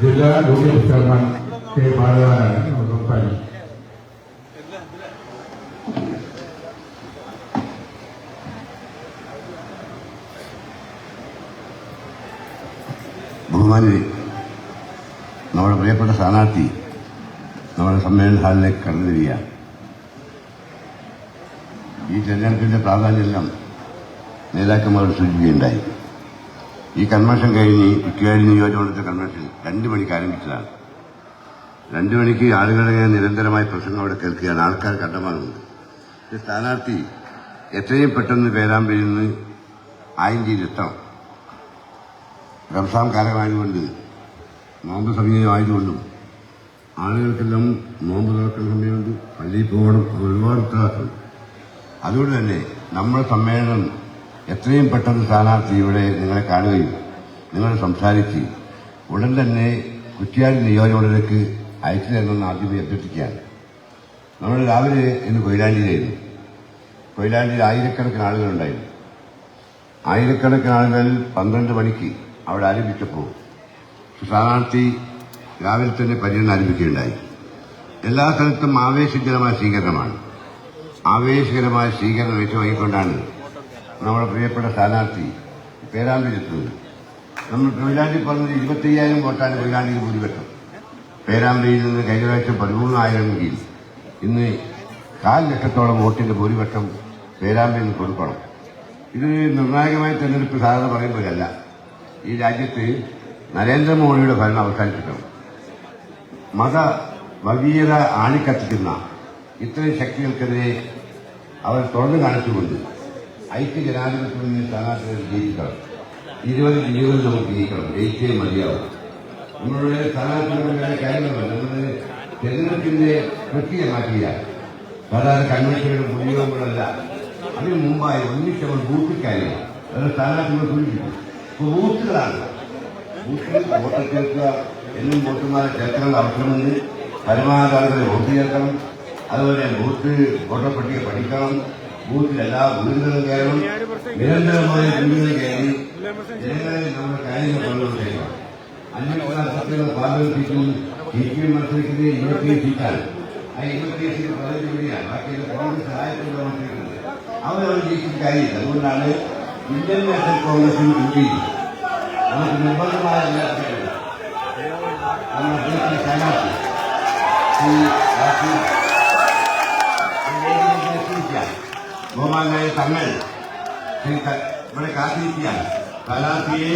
ജില്ലാ duty chairman K ബാലകാരാണ് നമ്മൾ സംസാരിക്കുന്നത് ബഹുമാനി നമ്മുടെ പ്രിയപ്പെട്ട സ്ഥാനാർത്ഥി നമ്മുടെ സമ്മേളന ഹാളിലേക്ക് കടന്നു വരികയാണ് ഈ തെരഞ്ഞെടുപ്പിന്റെ പ്രാധാന്യമെല്ലാം നേതാക്കന്മാർ സൂചിപ്പിക്കുകയുണ്ടായി ഈ കൺവെൻഷൻ കഴിഞ്ഞ് കുറ്റിയാടി നിയോജകമണ്ഡലത്തെ കൺവെൻഷൻ രണ്ട് മണിക്ക് ആരംഭിച്ചതാണ്. രണ്ട് മണിക്ക് ആളുകളെ നിരന്തരമായ പ്രസംഗം അവിടെ കേൾക്കുകയാണ്. ആൾക്കാർ ഈ സ്ഥാനാർത്ഥി എത്രയും പെട്ടെന്ന് പേരാമ്പിൽ നിന്ന് ചെയ്തെത്താം റംസാം കാലമായതുകൊണ്ട് നോമ്പ് സമയമായതുകൊണ്ടും ആളുകൾക്കെല്ലാം നോമ്പ് തുറക്കുന്ന സമയമുണ്ട്. പള്ളിയിൽ പോകണം. ഒരുപാട് ഉത്തരവാദിത്തമുണ്ട് അതുകൊണ്ട് തന്നെ നമ്മുടെ സമ്മേളനം എത്രയും പെട്ടെന്ന് സ്ഥാനാർത്ഥി ഇവിടെ നിങ്ങളെ കാണുകയും നിങ്ങൾ സംസാരിച്ച് ഉടൻ തന്നെ കുറ്റിയാടി നിയോജകമണ്ഡലത്തിലേക്ക് അയച്ചു തരണമെന്ന് ആദ്യമേ അഭ്യർത്ഥിക്കുകയാണ്. നമ്മൾ രാവിലെ ഇന്ന് കൊയിലാണ്ടിയിലായിരുന്നു. കൊയിലാണ്ടിയിൽ ആയിരക്കണക്കിന് ആളുകളുണ്ടായിരുന്നു ആയിരക്കണക്കിന് ആളുകൾ പന്ത്രണ്ട് മണിക്ക് അവിടെ ആരംഭിച്ചപ്പോൾ സ്ഥാനാർത്ഥി രാവിലെ തന്നെ പര്യടനം ആരംഭിക്കുകയുണ്ടായി. എല്ലാ സ്ഥലത്തും ആവേശകരമായ സ്വീകരണമാണ്. ആവേശകരമായ സ്വീകരണം ഏറ്റുവാങ്ങിക്കൊണ്ടാണ് നമ്മുടെ പ്രിയപ്പെട്ട സ്ഥാനാർത്ഥി പേരാമ്പിലെത്തുന്നത് നമ്മൾ കൊയിലാണ്ടി പറഞ്ഞത് ഇരുപത്തയ്യായിരം വോട്ടാണ് തൊഴിലാളിക്ക് ഭൂരിപക്ഷം. പേരാമ്പിയിൽ നിന്ന് കഴിഞ്ഞ പ്രാവശ്യം പതിമൂന്നായിരം കീഴിൽ ഇന്ന് കാൽ ലക്ഷത്തോളം വോട്ടിന്റെ ഭൂരിപക്ഷം പേരാമ്പിൽ നിന്ന് കൊടുക്കണം. ഇത് നിർണായകമായ തെരഞ്ഞെടുപ്പ് സാധാരണ പറയുമ്പോഴല്ല ഈ രാജ്യത്ത് നരേന്ദ്രമോദിയുടെ ഭരണം അവസാനിപ്പിക്കണം. മത വർഗീയത ആണിക്കത്തിക്കുന്ന ഇത്തരം ശക്തികൾക്കെതിരെ അവർ തുറന്നു കാണിച്ചുകൊണ്ട് ഐക്യ ജനാധിപത്യം എന്ന സ്ഥാനാർത്ഥികൾ ജയിക്കണം ഇരുപത് ഇരുപത് നമുക്ക് ജയിക്കണം. ജയിച്ചേ മതിയാവും. നമ്മളുടെ സ്ഥാനാർത്ഥികളുടെ കാര്യങ്ങളല്ല. നമ്മുടെ തെരഞ്ഞെടുപ്പിന്റെ പ്രക്രിയ മാറ്റിയ പ്രധാന കൺവെൻഷനുകളും ഉപയോഗങ്ങളല്ല അതിന് മുമ്പായി ഒന്നിച്ച് നമ്മൾ ബൂത്തിൽ കാര്യം. അത് സൂചിപ്പിക്കും. ഇപ്പൊ ബൂത്തുകളാണ്. ബൂത്തിൽ വോട്ട് ചേർക്കുക എന്നും വോട്ടുമാരെ ചേർക്കാനുള്ള അവസരമുണ്ട്. പരമാവധി വോട്ട് ചേർക്കണം. അതുപോലെ ബൂത്ത് വോട്ടർ പട്ടിക പഠിക്കണം. ബൂത്തിൽ എല്ലാ വീടുകളും കയറണം നിരന്തരമായി വീടുകൾ കയറി ജനങ്ങളെ നമ്മുടെ കാര്യങ്ങൾ കൊണ്ടുവന്ന് ചെയ്യണം അഞ്ഞൂറ് സത്യങ്ങൾ പാർലമെന്റ് സീറ്റും സിപിഎം മത്സരിക്കുന്നത് ഇരുപത്തിയേഴ് സീറ്റാണ് ആ ഇരുപത്തിയേഴ് സീറ്റ് പതിനഞ്ച് കൂടിയാണ് ബാക്കി കോൺഗ്രസ് സഹായത്തോടെ മത്സരിക്കുന്നത് അവരവർ ജയിച്ചിട്ട് കാര്യമില്ല അതുകൊണ്ടാണ് ഇന്ത്യൻ നാഷണൽ കോൺഗ്രസിന് ഇന്ത്യയിൽ നമുക്ക് നിർബന്ധമായ അഭ്യർത്ഥനയുണ്ട്. നമ്മുടെ പ്രിയപ്പെട്ട സ്ഥാനാർത്ഥി ശ്രീ രാജീവ് ബഹുമാനായ തങ്ങൾ ശ്രീ ക- ഇവിടെ കാത്തിരിക്കുകയാണ് സ്ഥാനാർത്ഥിയെ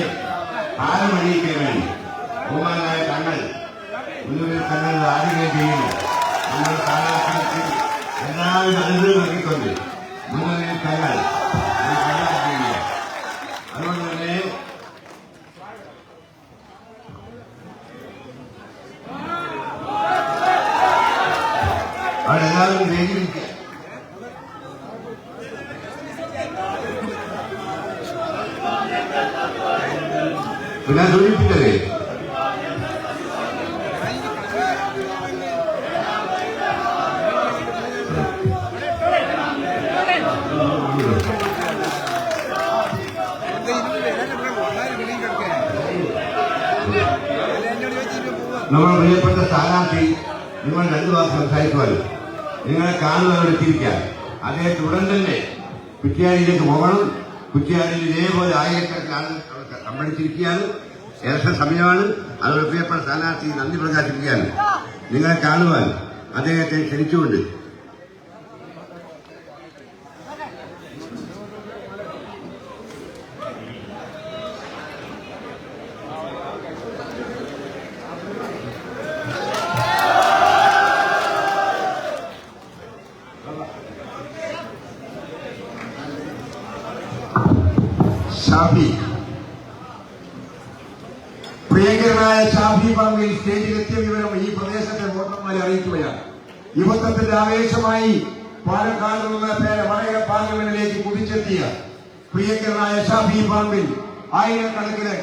ആരമണിയിക്കാൻ വേണ്ടി ബഹുമാനായ തങ്ങൾ മുന്നൂറിൽ തങ്ങൾ ആദ്യം ചെയ്യുന്നു നമ്മുടെ സ്ഥാനാർത്ഥിക്ക് എല്ലാവിധ അനുഗ്രഹം നൽകിക്കൊണ്ട് മുന്നൂറിൽ തങ്ങൾ പിന്നെ സൂചിപ്പിച്ചതേ നമ്മുടെ പ്രിയപ്പെട്ട സ്ഥാനാർത്ഥി നിങ്ങൾ രണ്ടു വാക്ക് സംസാരിക്കുമല്ലോ നിങ്ങളെ കാണുന്നവർ എത്തിയിരിക്കാൻ. അദ്ദേഹത്തെ ഉടൻ തന്നെ കുറ്റിയാടിയിലേക്ക് പോകണം. കുറ്റിയാടിയിൽ ഇതേപോലെ ആയിരക്കണക്കിന് സമ്മതിച്ചിരിക്കുകയാണ് ഏറെ സമയമാണ്. പ്രിയപ്പെട്ട സ്ഥാനാർത്ഥി നന്ദി പ്രകാശിപ്പിക്കുകയാണ്. നിങ്ങളെ കാണുവാൻ അദ്ദേഹത്തെ ക്ഷണിച്ചുകൊണ്ട് ഷാഫി പ്രിയങ്കരനായ പറമ്പിൽ സ്റ്റേജിലെത്തിയ വിവരം ഈ പ്രദേശത്തെ വോട്ടർമാരെ അറിയിക്കുകയാണ്. യുവത്വത്തിന്റെ ആവേശമായി പാലക്കാട് നിന്ന് പേരെ വടക പാർലമെന്റിലേക്ക് കുതിച്ചെത്തിയ പ്രിയങ്കരനായ ഷാഫി പാമ്പിൽ ആയിരക്കണക്കിന്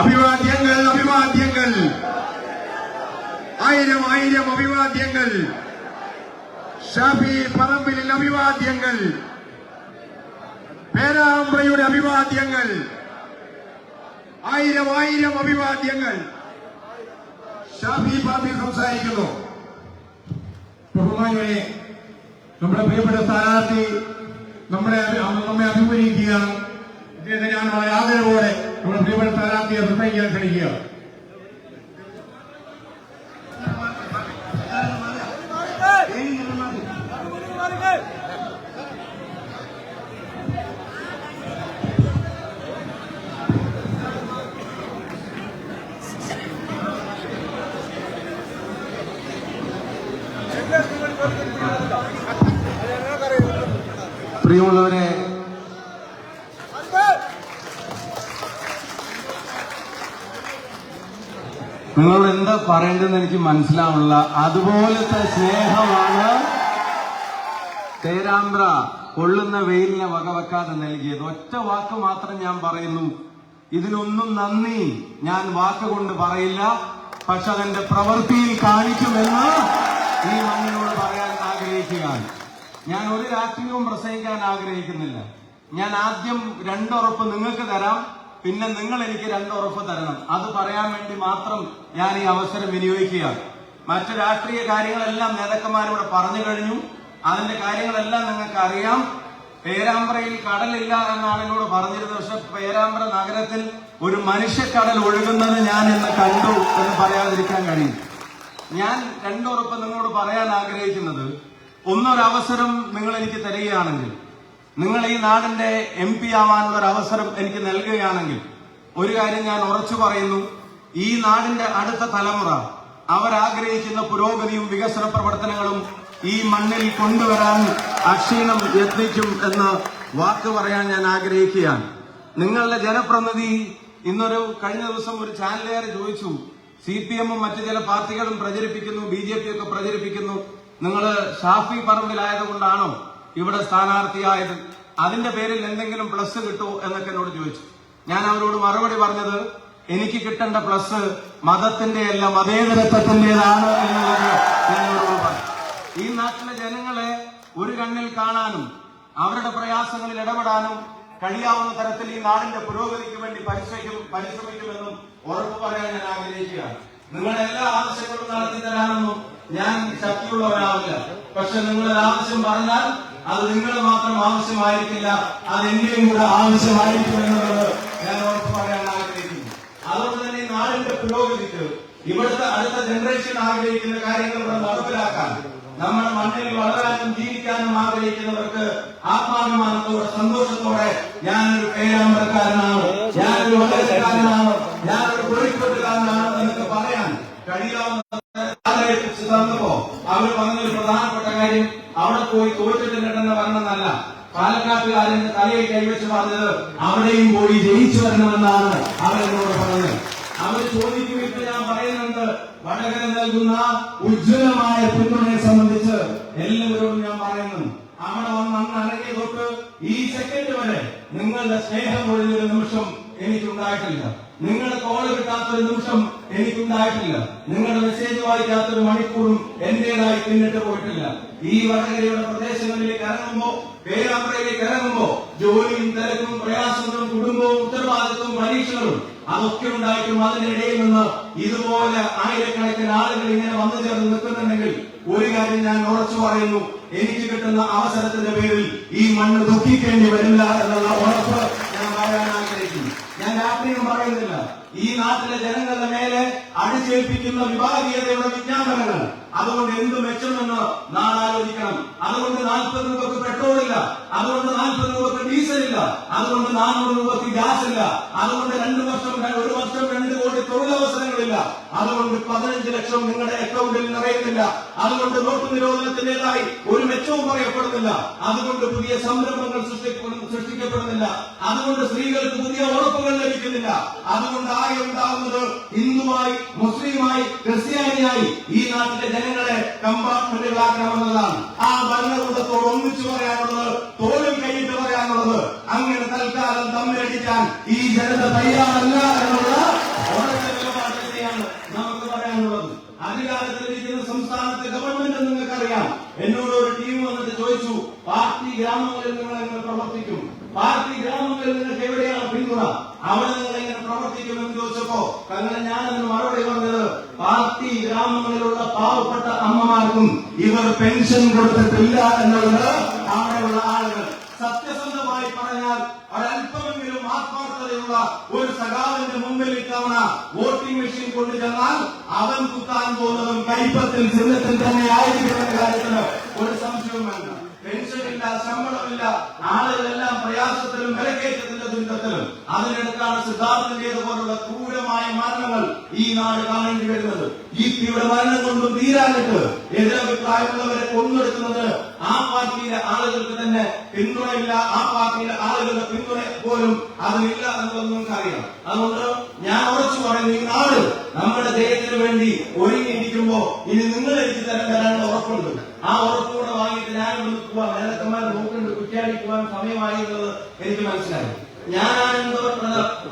അഭിവാദ്യങ്ങൾ അഭിവാദ്യങ്ങൾ. ആയിരം ആയിരം അഭിവാദ്യങ്ങൾ. ഷാഫി പറമ്പിലിൽ അഭിവാദ്യങ്ങൾ. പേരാമ്പ്രയുടെ അഭിവാദ്യങ്ങൾ. ആയിരം ആയിരം അഭിവാദ്യങ്ങൾ. ഷാഫി ബാബി സംസാരിക്കുന്നു. ബഹുമാനികളെ നമ്മുടെ പ്രിയപ്പെട്ട സ്ഥാനാർത്ഥി നമ്മളെ അഭി- നമ്മെ അഭിമുഖീകരിക്കുക ഇദ്ദേഹത്തെ ഞാൻ വളരെ ആദരവോടെ നമ്മുടെ പ്രിയപ്പെട്ട സ്ഥാനാർത്ഥിയെ നിർണയിക്കാൻ ക്ഷണിക്കുക പ്രിയമുള്ളവരെ നിങ്ങളോട് എന്താ പറയേണ്ടതെന്ന് എനിക്ക് മനസ്സിലാവുന്നില്ല. അതുപോലത്തെ സ്നേഹമാണ് തേരാമ്പ്ര കൊള്ളുന്ന വെയിലിനെ വകവെക്കാതെ നൽകിയത്. ഒറ്റ വാക്ക് മാത്രം ഞാൻ പറയുന്നു. ഇതിനൊന്നും നന്ദി. ഞാൻ വാക്കുകൊണ്ട് പറയില്ല. പക്ഷെ അതെന്റെ പ്രവൃത്തിയിൽ കാണിക്കുമെന്ന് ഈ മണ്ണിനോട് പറയാൻ ആഗ്രഹിക്കുകയാണ് ഞാൻ ഒരു രാഷ്ട്രീയവും പ്രസംഗിക്കാൻ ആഗ്രഹിക്കുന്നില്ല. ഞാൻ ആദ്യം രണ്ടുറപ്പ് നിങ്ങൾക്ക് തരാം പിന്നെ നിങ്ങൾ എനിക്ക് രണ്ടുറപ്പ് തരണം. അത് പറയാൻ വേണ്ടി മാത്രം ഞാൻ ഈ അവസരം വിനിയോഗിക്കുകയാണ്. മറ്റു രാഷ്ട്രീയ കാര്യങ്ങളെല്ലാം നേതാക്കന്മാരിവിടെ പറഞ്ഞു കഴിഞ്ഞു. അതിന്റെ കാര്യങ്ങളെല്ലാം നിങ്ങൾക്ക് അറിയാം. പേരാമ്പ്രയിൽ കടലില്ല എന്നാണ് എന്നോട് പറഞ്ഞിരുന്നത്. പക്ഷെ പേരാമ്പ്ര നഗരത്തിൽ ഒരു മനുഷ്യക്കടൽ ഒഴുകുന്നത് ഞാൻ ഇന്ന് കണ്ടു എന്ന് പറയാതിരിക്കാൻ കഴിയും. ഞാൻ രണ്ടുറപ്പ് നിങ്ങളോട് പറയാൻ ആഗ്രഹിക്കുന്നത് ഒന്നൊരവസരം നിങ്ങൾ എനിക്ക് തരികയാണെങ്കിൽ നിങ്ങൾ ഈ നാടിന്റെ എം പി ആവാനുള്ള ഒരു അവസരം എനിക്ക് നൽകുകയാണെങ്കിൽ ഒരു കാര്യം ഞാൻ ഉറച്ചു പറയുന്നു. ഈ നാടിന്റെ അടുത്ത തലമുറ അവരാഗ്രഹിക്കുന്ന പുരോഗതിയും വികസന പ്രവർത്തനങ്ങളും ഈ മണ്ണിൽ കൊണ്ടുവരാൻ അക്ഷീണം യത്നിക്കും എന്ന് വാക്ക് പറയാൻ ഞാൻ ആഗ്രഹിക്കുകയാണ്. നിങ്ങളുടെ ജനപ്രതിനിധി ഇന്നൊരു കഴിഞ്ഞ ദിവസം ഒരു ചാനലുകാർ ചോദിച്ചു സി പി എമ്മും മറ്റു ചില പാർട്ടികളും പ്രചരിപ്പിക്കുന്നു ബി ജെ പി ഒക്കെ പ്രചരിപ്പിക്കുന്നു. നിങ്ങൾ ഷാഫി പറമ്പിലായതുകൊണ്ടാണോ ഇവിടെ സ്ഥാനാർത്ഥിയായത്? അതിന്റെ പേരിൽ എന്തെങ്കിലും പ്ലസ് കിട്ടുമോ എന്നൊക്കെ എന്നോട് ചോദിച്ചു. ഞാൻ അവരോട് മറുപടി പറഞ്ഞത് എനിക്ക് കിട്ടേണ്ട പ്ലസ് മതത്തിന്റെ അല്ല മതേതരത്വത്തിന്റേതാണ് എന്നുള്ളത് പറഞ്ഞു. ഈ നാട്ടിലെ ജനങ്ങളെ ഒരു കണ്ണിൽ കാണാനും അവരുടെ പ്രയാസങ്ങളിൽ ഇടപെടാനും കഴിയാവുന്ന തരത്തിൽ ഈ നാടിന്റെ പുരോഗതിക്ക് വേണ്ടി പരിശ്രമിക്കും പരിശ്രമിക്കുമെന്നും ഉറപ്പ് പറയാൻ ഞാൻ ആഗ്രഹിക്കുകയാണ്. നിങ്ങളുടെ എല്ലാ ആവശ്യങ്ങളും നടത്തി തരാനൊന്നും ഞാൻ ശക്തിയുള്ളവരാവില്ല പക്ഷെ നിങ്ങൾ ഒരു ആവശ്യം പറഞ്ഞാൽ അത് നിങ്ങളുടെ മാത്രം ആവശ്യമായിരിക്കില്ല. അത് എന്റെയും കൂടെ ആവശ്യമായിരിക്കും എന്നുള്ളത് ഞാൻ ഉറപ്പ് പറയാൻ ആഗ്രഹിക്കുന്നു. അതുകൊണ്ട് തന്നെ നാടിന്റെ പുരോഗതിക്ക് ഇവിടുത്തെ അടുത്ത ജനറേഷൻ ആഗ്രഹിക്കുന്ന കാര്യങ്ങൾ ഇവിടെ നടപ്പിലാക്കാൻ നമ്മുടെ മണ്ണിൽ വളരാനും ജീവിക്കാനും ആഗ്രഹിക്കുന്നവർക്ക് ആത്മാഭിമാനത്തോടെ സന്തോഷത്തോടെ ഞാനൊരു പേരാമ്പരക്കാരനാണ്. ഞാനൊരു വളരെക്കാരനാണ്. ഞാനൊരു കോഴിക്കോട്ടുകാരനാണ് എന്നൊക്കെ പറയാൻ കഴിയാവുന്ന തന്നപ്പോ അവർ പറഞ്ഞൊരു പ്രധാനപ്പെട്ട കാര്യം അവിടെ പോയി തോറ്റിട്ടുണ്ടെന്ന് പറഞ്ഞതല്ല പാലക്കാട്ടുകാരൻ തലയിൽ കൈവച്ച് പറഞ്ഞത് അവിടെയും പോയി ജയിച്ചു വരണമെന്നാണ് അവരെന്നോട് പറഞ്ഞത്. അവർ ചോദിക്കും ഇപ്പൊ ഞാൻ പറയുന്നുണ്ട് വടകര നൽകുന്ന ഉജ്ജ്വലമായ പിന്തുണയെ സംബന്ധിച്ച് എല്ലാവരോടും ഞാൻ പറയുന്നു. അവിടെ വന്ന് അന്ന് അനങ്ങിയ തൊട്ട് ഈ സെക്കൻഡ് വരെ നിങ്ങളുടെ സ്നേഹം ഒഴിഞ്ഞൊരു നിമിഷം എനിക്കുണ്ടായിട്ടില്ല. നിങ്ങളുടെ കോൾ കിട്ടാത്തൊരു നിമിഷം എനിക്കുണ്ടായിട്ടില്ല. നിങ്ങളുടെ മെസ്സേജ് വായിക്കാത്തൊരു മണിക്കൂറും എന്റേതായി പിന്നിട്ട് പോയിട്ടില്ല. ഈ വടകരയുടെ പ്രദേശങ്ങളിലേക്ക് ഇറങ്ങുമ്പോ പേരാമ്പ്രയിലേക്ക് ഇറങ്ങുമ്പോ ജോലിയും തിരക്കും പ്രയാസങ്ങളും കുടുംബവും ഉത്തരവാദിത്വവും പരീക്ഷകളും അതൊക്കെ ഉണ്ടായിട്ടും അതിനിടയിൽ നിന്ന് ഇതുപോലെ ആയിരക്കണക്കിന് ആളുകൾ ഇങ്ങനെ വന്നു ചേർന്ന് നിൽക്കുന്നുണ്ടെങ്കിൽ ഒരു കാര്യം ഞാൻ ഉറച്ചു പറയുന്നു. എനിക്ക് കിട്ടുന്ന അവസരത്തിന്റെ പേരിൽ ഈ മണ്ണ് ദുഃഖിക്കേണ്ടി വരില്ല എന്നുള്ള ഉറപ്പ് ഞാൻ പറയാൻ ആഗ്രഹിക്കുന്നു ഞാൻ രാത്രിയും പറയുന്നില്ല ഈ നാട്ടിലെ ജനങ്ങളുടെ മേലെ അടിച്ചേൽപ്പിക്കുന്ന വിഭാഗീയതയുടെ വിജ്ഞാപനങ്ങൾ. അതുകൊണ്ട് എന്ത് മെച്ചമെന്ന് നാളെ ആലോചിക്കണം. അതുകൊണ്ട് നാൽപ്പത് രൂപക്ക് പെട്രോൾ ഇല്ല. അതുകൊണ്ട് നാൽപ്പത് രൂപക്ക് ഡീസൽ ഇല്ല. അതുകൊണ്ട് നാനൂറ് രൂപക്ക് ഗ്യാസ് ഇല്ല. അതുകൊണ്ട് രണ്ടു വർഷം ഒരു വർഷം തൊഴിലവസരങ്ങളില്ല. അതുകൊണ്ട് പതിനഞ്ച് ലക്ഷം നിങ്ങളുടെ അക്കൗണ്ടിൽ നിറയുന്നില്ല. അതുകൊണ്ട് നോട്ട് നിരോധനത്തിന്റേതായി ഒരു മെച്ചവും പറയപ്പെടുന്നില്ല. അതുകൊണ്ട് പുതിയ സംരംഭങ്ങൾ സൃഷ്ടിക്കപ്പെടു- സൃഷ്ടിക്കപ്പെടുന്നില്ല. അതുകൊണ്ട് സ്ത്രീകൾക്ക് പുതിയ ഉറപ്പുകൾ ലഭിക്കുന്നില്ല. അതുകൊണ്ട് ആകെ ഉണ്ടാകുന്നത് ഹിന്ദുവായി മുസ്ലിമായി ക്രിസ്ത്യാനിയായി ഈ നാട്ടിലെ ജനങ്ങളെ കമ്പാർട്ട്മെന്റുകളാക്കണമെന്നതാണ് ആ ഭരണകൂടത്തോട് ഒന്നിച്ചു പറയാനുള്ളത് തോലും കൈയിട്ട് പറയാനുള്ളത് അങ്ങനെ തൽക്കാലം തമ്മിലടിക്കാൻ ഈ ജനത തയ്യാറല്ല എന്നുള്ള വളരെ നല്ല നമുക്ക് പറയാനുള്ളത്. അധികാരത്തിലിരിക്കുന്ന സംസ്ഥാനത്തെ ഗവൺമെന്റ് നിങ്ങൾക്കറിയാം. എന്നോട് ഒരു ടീം വന്നിട്ട് ചോദിച്ചു പാർട്ടി ഗ്രാമങ്ങളിൽ നിങ്ങൾ എങ്ങനെ പ്രവർത്തിക്കും? പാർട്ടി ഗ്രാമങ്ങളിൽ നിങ്ങൾക്ക് എവിടെയാണ് പിന്തുണ? അവിടെ നിങ്ങൾ എങ്ങനെ പ്രവർത്തിക്കും? എന്ന് ചോദിച്ചപ്പോ തങ്ങളെ ഞാനെന്ന് മറുപടി പറഞ്ഞത് പാർട്ടി ഗ്രാമങ്ങളിലുള്ള പാവപ്പെട്ട അമ്മമാർക്കും ഇവർ പെൻഷൻ കൊടുത്തിട്ടില്ല എന്നുള്ളത് അവിടെയുള്ള ആളുകൾ സത്യസന്ധമായി പറഞ്ഞാൽ ഒരല്പമെങ്കിലും ആത്മാർത്ഥതയുള്ള ഒരു ഇത്തവണ വോട്ടിംഗ് മെഷീൻ കൊണ്ടു ചെന്നാൽ അവൻ കുത്താൻ പോകുന്നതും കൈപ്പത്തിൽ ചിഹ്നത്തിൽ തന്നെ ആയിരിക്കുന്ന കാര്യത്തിന് ഒരു സംശയവും വേണ്ട. പെൻഷനില്ല ശമ്പളമില്ല ആളുകളെല്ലാം പ്രയാസത്തിലും വിലക്കയറ്റത്തിന്റെ ദുരിതത്തിലും. അതിനടുത്താണ് സിദ്ധാർത്ഥന്റേത് പോലുള്ള ക്രൂരമായ മരണങ്ങൾ ഈ നാട് കാണേണ്ടി വരുന്നത്. ഈ തീവ്ര മരണം കൊണ്ടും തീരാനിട്ട് എതിരഭിപ്രായമുള്ളവരെ കൊന്നെടുക്കുന്നത് ആ പാർട്ടിയിലെ ആളുകൾക്ക് തന്നെ പിന്തുണയില്ല. ആ പാർട്ടിയിലെ ആളുകളുടെ പിന്തുണ പോലും അതിനില്ല എന്നുള്ളത് നമുക്കറിയാം അതുകൊണ്ട് ഞാൻ ഉറച്ചു പറയുന്നു ഈ നാട് നമ്മുടെ ജയത്തിന് വേണ്ടി ഒരുങ്ങിയിരിക്കുമ്പോ ഇനി നിങ്ങൾ എനിക്ക് തരം തരാനുള്ള ഉറപ്പുണ്ട് ആ ഉറപ്പുകൂടെ വാങ്ങിയിട്ട് ഞാൻ ഇവിടുന്ന് പോവാം നേരത്തമാർ നോക്കുന്നുണ്ട് കുറ്റ്യാടി പോകാൻ സമയമായി എന്നുള്ളത് എനിക്ക് മനസ്സിലായി ഞാൻ ആ എന്തോ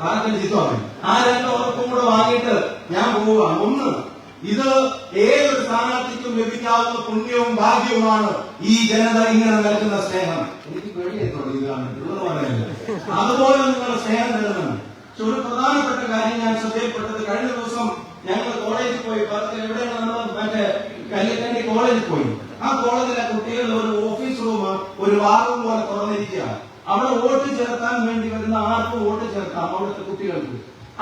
ആർക്കും ചിത്വമാണ് ആ രണ്ട് ഉറപ്പും കൂടെ വാങ്ങിയിട്ട് ഞാൻ പോവാം ഒന്ന് ഇത് ഏതൊരു സ്ഥാനാർത്ഥിക്കും ലഭിക്കാവുന്ന പുണ്യവും ഭാഗ്യവുമാണ് ഈ ജനത ഇങ്ങനെ നൽകുന്ന സ്നേഹം എനിക്ക് പേടിയായി തുടങ്ങി ഇത് കാണുന്നത്. ഉള്ളത് പറയുന്നില്ല. അതുപോലെ നിങ്ങളുടെ സ്നേഹം നേടണം പക്ഷെ ഒരു പ്രധാനപ്പെട്ട കാര്യം ഞാൻ ശ്രദ്ധയിൽപ്പെട്ടത് കഴിഞ്ഞ ദിവസം ഞങ്ങൾ കോളേജിൽ പോയി. എവിടെയാണ് നമ്മൾ മറ്റേ കല്ലിക്കണ്ടി കോളേജിൽ പോയി. ആ കോളേജിലെ കുട്ടികളുടെ ഒരു ഓഫീസ് റൂം ഒരു വാർ പോലെ തുറന്നിരിക്കുക അവിടെ വോട്ട് ചേർത്താൻ വേണ്ടി വരുന്ന ആർക്കും വോട്ട് ചേർക്കാം അവിടുത്തെ കുട്ടികൾക്ക്.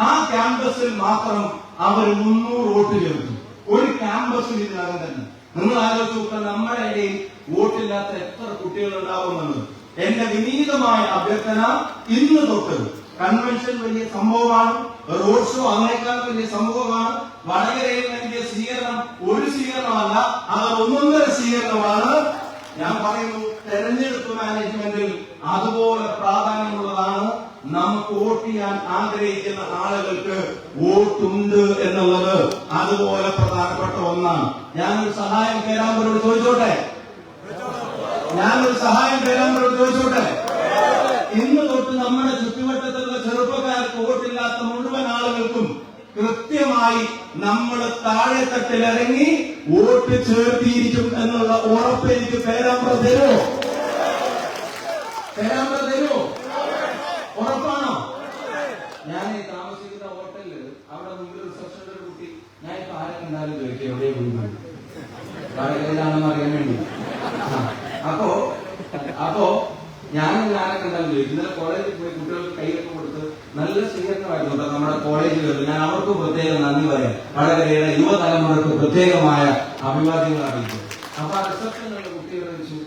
ആ ക്യാമ്പസിൽ മാത്രം അവർ മുന്നൂറ് വോട്ട് ചേർത്തു. ഒരു ക്യാമ്പസിൽ ഇതിനകം തന്നെ. നിങ്ങൾ ആലോചിച്ച് നോക്കുക നമ്മുടെ ഇടയിൽ വോട്ടില്ലാത്ത എത്ര കുട്ടികൾ ഉണ്ടാവുമെന്നുള്ളത് എന്റെ വിനീതമായ അഭ്യർത്ഥന ഇന്ന് തൊട്ട് കൺവെൻഷൻ വലിയ സംഭവമാണ് റോഡ് ഷോ അതിനേക്കാൾ വലിയ സംഭവമാണ്. വടകരയിൽ നൽകിയ സ്വീകരണം ഒരു സ്വീകരണമല്ല അത് ഒന്നൊന്നര സ്വീകരണമാണ്. ഞാൻ പറയുന്നു തെരഞ്ഞെടുപ്പ് മാനേജ്മെന്റിൽ അതുപോലെ പ്രാധാന്യമുള്ളതാണ് നമുക്ക് വോട്ട് ചെയ്യാൻ ആഗ്രഹിക്കുന്ന ആളുകൾക്ക് വോട്ടുണ്ട് എന്നുള്ളത്. അതുപോലെ പ്രധാനപ്പെട്ട ഒന്നാണ്. ഞാനൊരു സഹായം പേരാമ്പരോട് ചോദിച്ചോട്ടെ? ഞാനൊരു സഹായം പേരാമ്പരോട് ചോദിച്ചോട്ടെ ഇന്ന് തൊട്ട് നമ്മുടെ ചുറ്റുവട്ടത്തുള്ള ചെറുപ്പക്കാർക്ക് വോട്ടില്ലാത്ത മുഴുവൻ ആളുകൾക്കും കൃത്യമായി നമ്മൾ താഴെത്തട്ടിൽ ഇറങ്ങി വോട്ട് ചേർത്തിയിരിക്കും എന്നുള്ള ഉറപ്പ് എനിക്ക് പേരാമ്പ്ര തരുമോ പേരാമ്പ്ര തരുമോ ഉറപ്പാണോ? ഞാൻ ഈ താമസിക്കുന്ന ഹോട്ടലിൽ അവിടെ മുമ്പിൽ റിസപ്ഷനിൽ കുട്ടി ഞാൻ ഇപ്പൊ ആരെ കണ്ടാലും ചോദിക്കും എവിടെ പോയി വടകരയിലാണെന്ന് അറിയാൻ വേണ്ടി. അപ്പോ അപ്പോ ഞാൻ ഞാനൊക്കെ ചോദിക്കും ഇന്നലെ കോളേജിൽ പോയി കുട്ടികൾക്ക് കൈയൊക്കെ കൊടുത്ത് നല്ല സ്വീകരണമായിരുന്നു നമ്മുടെ കോളേജുകളിൽ ഞാൻ അവർക്ക് പ്രത്യേകം നന്ദി പറയാം. വളരെ യുവതലമുറക്ക് പ്രത്യേകമായ അഭിവാദ്യങ്ങൾ അറിയിച്ചു. അപ്പൊ ആ റിസപ്ഷനിലുള്ള കുട്ടികളെ വെച്ചു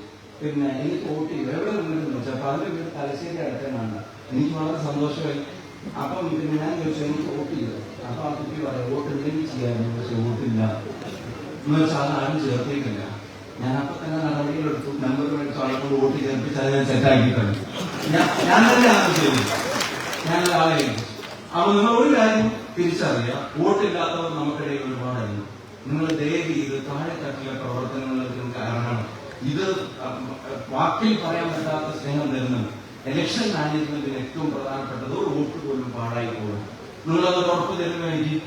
പിന്നെ എനിക്ക് വോട്ട് എവിടെ നിന്നിരുന്നു വെച്ചാൽ അപ്പൊ അതിന്റെ വീട് തലശ്ശേരി അടുത്തേനാണ് എനിക്ക് വളരെ സന്തോഷമായി. അപ്പം പിന്നെ ഞാൻ ചോദിച്ചു എനിക്ക് വോട്ട് ചെയ്തു അപ്പൊ ആ കുട്ടി പറയാം വോട്ട് എന്തെങ്കിലും ചെയ്യാമായിരുന്നു പക്ഷെ വോട്ടില്ല. എന്ന് വെച്ചാൽ അത് ആരും ചേർത്തിട്ടില്ല. ഞാൻ അപ്പൊ തന്നെ നടപടികളെടുത്തു നമ്പർ മേടിച്ചു ആളുകൾ വോട്ട് ചേർപ്പിച്ച് അതിനെ സെറ്റാക്കിയിട്ടുണ്ട് ഞാൻ തന്നെയാണ് ചെയ്തത് ഞാൻ ആളെ. അപ്പൊ നിങ്ങൾ ഒരു കാര്യം തിരിച്ചറിയുക. വോട്ടില്ലാത്തവർ നമുക്കിടയിൽ ഒരുപാടായിരുന്നു നിങ്ങൾ ദയവ് ചെയ്ത് താഴെത്തട്ടിലെ പ്രവർത്തനങ്ങൾക്ക് കാരണമാണ് ഇത് വാക്കിൽ പറയാൻ പറ്റാത്ത സ്നേഹം തരുന്നുണ്ട് ഇലക്ഷൻ മാനേജ്മെന്റിന് ഏറ്റവും പ്രധാനപ്പെട്ടത് ഒരു വോട്ട് പോലും പാഴായി പോകും നിങ്ങളത് ഉറപ്പ് തരുമോ എനിക്ക്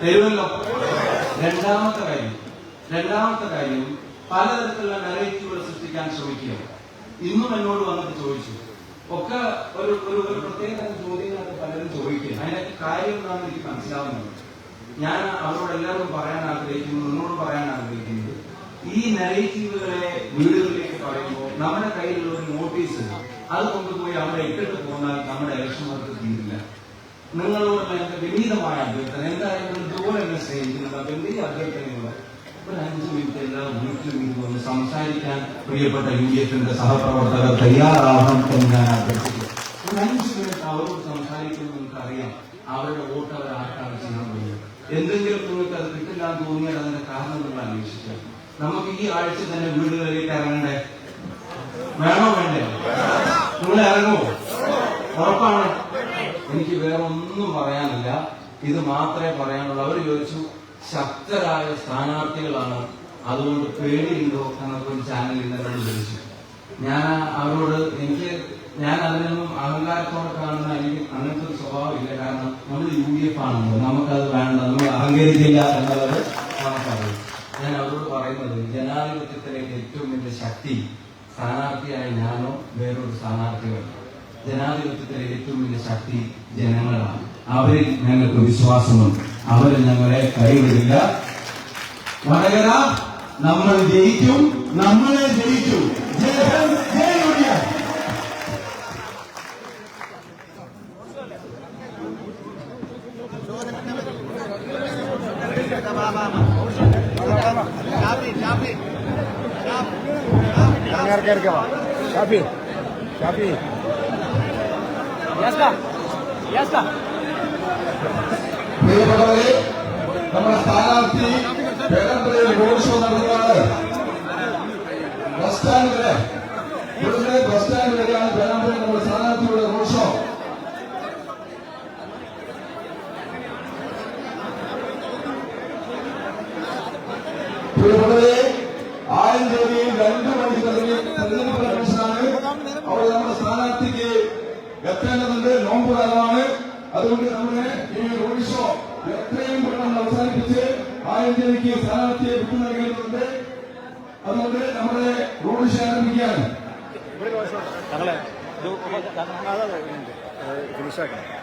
തരുമല്ലോ. രണ്ടാമത്തെ കാര്യം. രണ്ടാമത്തെ കാര്യം പലതരത്തിലുള്ള നെറേറ്റീവുകൾ സൃഷ്ടിക്കാൻ ശ്രമിക്കുക ഇന്നും എന്നോട് വന്നിട്ട് ചോദിച്ചു. ഒക്കെ ഒരു ഒരു പ്രത്യേക ചോദ്യങ്ങൾ പലരും ചോദിക്കുക അതിനൊക്കെ കാര്യം എന്താണെന്ന് എനിക്ക് മനസ്സിലാവുന്നത് ഞാൻ അവരോട് എല്ലാവരും പറയാൻ ആഗ്രഹിക്കുന്നു നിന്നോട് പറയാൻ ആഗ്രഹിക്കുന്നത് ഈ നെറേറ്റീവുകളെ വീടുകളിലേക്ക് പറയുമ്പോൾ നമ്മുടെ കയ്യിലുള്ള ഒരു നോട്ടീസ് അത് കൊണ്ടുപോയി അവിടെ ഇട്ടിട്ട് പോന്നാൽ നമ്മുടെ ഇലക്ഷൻ വർക്ക് തീരില്ല. നിങ്ങളോടുള്ള എന്റെ വിനീതമായ അഭ്യർത്ഥന എന്തായാലും ഇതുപോലെ അപ്പൊ എന്റെ ഈ അഭ്യർത്ഥനയുള്ള ഒരു അഞ്ച് മിനിറ്റ് എല്ലാ വീട്ടിലും പ്രിയപ്പെട്ട യു ഡി എഫിന്റെ സഹപ്രവർത്തകർ തയ്യാറാവണം എന്ന് ഞാൻ അഭ്യർത്ഥിക്കുന്നു. ഒരു അഞ്ച് അവരോട് സംസാരിക്കുമ്പോൾ നിങ്ങൾക്ക് അവരുടെ വോട്ട് അവർ ആർക്കാണ് ചെയ്യാൻ പോകുന്നത്. എന്തെങ്കിലും നിങ്ങൾക്ക് അത് കിട്ടില്ല എന്ന് തോന്നിയാൽ അതിന്റെ കാരണം നിങ്ങൾ അന്വേഷിക്കാം നമുക്ക് ഈ ആഴ്ച തന്നെ വീടുകളിലേക്ക് ഇറങ്ങണ്ടേ? വേണോ വേണ്ടേ? നിങ്ങൾ ഇറങ്ങുമോ? ഉറപ്പാണ്? എനിക്ക് വേറെ ഒന്നും പറയാനില്ല. ഇത് മാത്രമേ പറയാനുള്ളൂ. അവർ ചോദിച്ചു ശക്തരായ സ്ഥാനാർത്ഥികളാണ് അതുകൊണ്ട് പേടിയുണ്ടോ എന്നൊക്കെ ഒരു ചാനലിൽ എന്നോട് ചോദിച്ചു. ഞാൻ അവരോട് എനിക്ക് ഞാൻ അതിനൊന്നും അഹങ്കാരത്തോടെ കാണുന്ന എനിക്ക് അങ്ങനത്തെ ഒരു സ്വഭാവമില്ല. കാരണം നമ്മൾ യു ഡി എഫ് ആണല്ലോ. നമുക്കത് വേണ്ട. നമ്മൾ അഹങ്കരിക്കില്ല എന്നുള്ളത് നമുക്കറിയാം. ഞാൻ അവരോട് പറയുന്നത് ജനാധിപത്യത്തിലേക്ക് ഏറ്റവും വലിയ ശക്തി സ്ഥാനാർത്ഥിയായ ഞാനോ വേറൊരു സ്ഥാനാർത്ഥികളോ ജനാധിപത്യത്തിലെ ഏറ്റവും വലിയ ശക്തി ജനങ്ങളാണ്. അവരിൽ ഞങ്ങൾക്ക് വിശ്വാസമുണ്ട്. അവർ ഞങ്ങളെ കൈവിടില്ല. വടകര നമ്മൾ ജയിക്കും നമ്മളെ ജയിക്കും. അതുകൊണ്ട് നമ്മുടെ ഈ റോഡ് ഷോ എത്രയും പെട്ടെന്ന് അവസാനിപ്പിച്ച് ആയിരം രൂപയ്ക്ക് സ്ഥാനാർത്ഥിയെ വിട്ടു നൽകേണ്ടതുണ്ട്. അതുകൊണ്ട് നമ്മുടെ റോഡ് ഷോ ഇത് ഫിനിഷാക്കണം